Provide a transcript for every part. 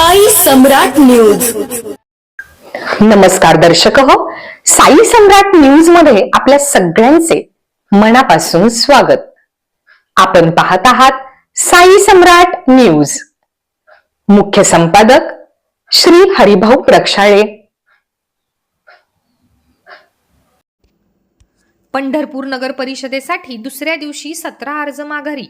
साई सम्राट news. नमस्कार दर्शक हो. साई सम्राट न्यूजमध्ये आपल्या सगळ्यांचे मनापासून स्वागत. आपण पाहत आहात साई सम्राट न्यूज. मुख्य संपादक श्री हरिभाऊ प्रक्षाळे. पंढरपूर नगर परिषदेसाठी दुसऱ्या दिवशी सतरा अर्ज माघारी.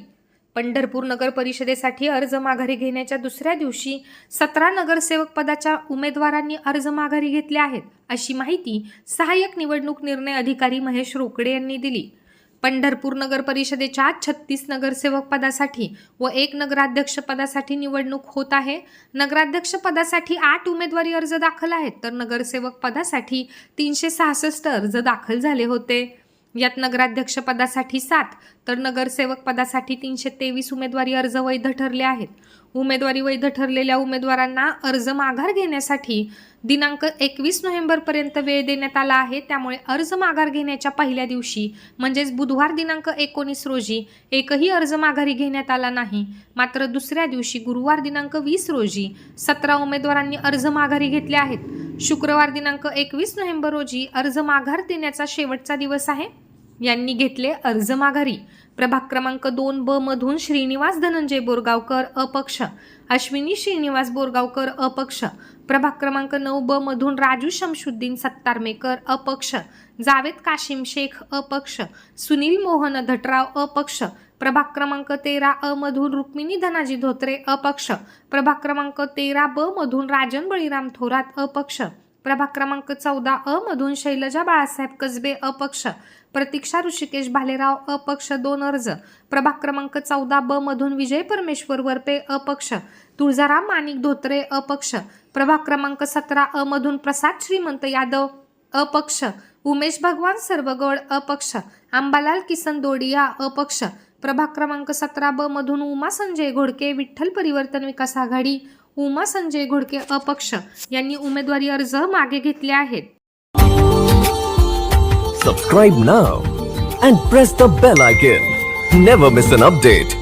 पंढरपूर नगर परिषदेसाठी अर्ज माघारी घेण्याच्या दुसऱ्या दिवशी सतरा नगरसेवक पदाच्या उमेदवारांनी अर्ज माघारी घेतले आहेत अशी माहिती सहाय्यक निवडणूक निर्णय अधिकारी महेश रोकडे यांनी दिली. पंढरपूर नगर परिषदेच्या छत्तीस नगरसेवक पदासाठी व एक नगराध्यक्ष पदासाठी निवडणूक होत आहे. नगराध्यक्ष पदासाठी आठ उमेदवारी अर्ज दाखल आहेत तर नगरसेवक पदासाठी तीनशे सहासष्ट अर्ज दाखल झाले होते. यात नगराध्यक्ष पदासाठी सात तर नगरसेवक पदासाठी तीनशे तेवीस उमेदवारी अर्ज वैध ठरले आहेत. उमेदवारी वैध ठरलेल्या उमेदवारांना अर्ज माघार घेण्यासाठी दिनांक एकवीस नोव्हेंबरपर्यंत वेळ देण्यात आला आहे. त्यामुळे अर्ज माघार घेण्याच्या पहिल्या दिवशी म्हणजेच बुधवार दिनांक एकोणीस रोजी एकही अर्ज माघारी घेण्यात आला नाही. मात्र दुसऱ्या दिवशी गुरुवार दिनांक वीस रोजी सतरा उमेदवारांनी अर्ज माघारी घेतले आहेत. शुक्रवार दिनांक एकवीस नोव्हेंबर रोजी अर्ज माघार देण्याचा शेवटचा दिवस आहे. यांनी घेतले अर्ज माघारी. प्रभाग क्रमांक दोन ब मधून श्रीनिवास धनंजय बोरगावकर अपक्ष. अश्विनी श्रीनिवास बोरगावकर अपक्ष. प्रभाग क्रमांक नऊ ब मधून राजू शमशुद्दीन सत्तारमेकर अपक्ष. जावेद काशिम शेख अपक्ष. सुनील मोहन धटराव अपक्ष. प्रभाग क्रमांक तेरा अ मधून रुक्मिणी धनाजी धोत्रे अपक्ष. प्रभाग क्रमांक तेरा ब मधून राजन बळीराम थोरात अपक्ष. प्रभाग क्रमांक चौदा अ मधून शैलजा बाळासाहेब कसबे अपक्ष प्रतीक्षा ऋषिकेश भालेराव अपक्ष दोन अर्ज प्रभाग क्रमांक चौदा ब मधून विजय परमेश्वर वरपे अपक्ष तुळजाराम माणिक धोत्रे अपक्ष प्रभाग क्रमांक सतरा अ मधून प्रसाद श्रीमंत यादव अपक्ष उमेश भगवान सर्वगड अपक्ष आंबालाल किसन दोडिया अपक्ष प्रभाग क्रमांक सतरा ब मधून उमा संजय घोडके विठ्ठल परिवर्तन विकास आघाडी उमा संजय घोडके अपक्ष यांनी उमेदवारी अर्ज मागे घेतले आहेत. Subscribe now and press the bell icon never miss an update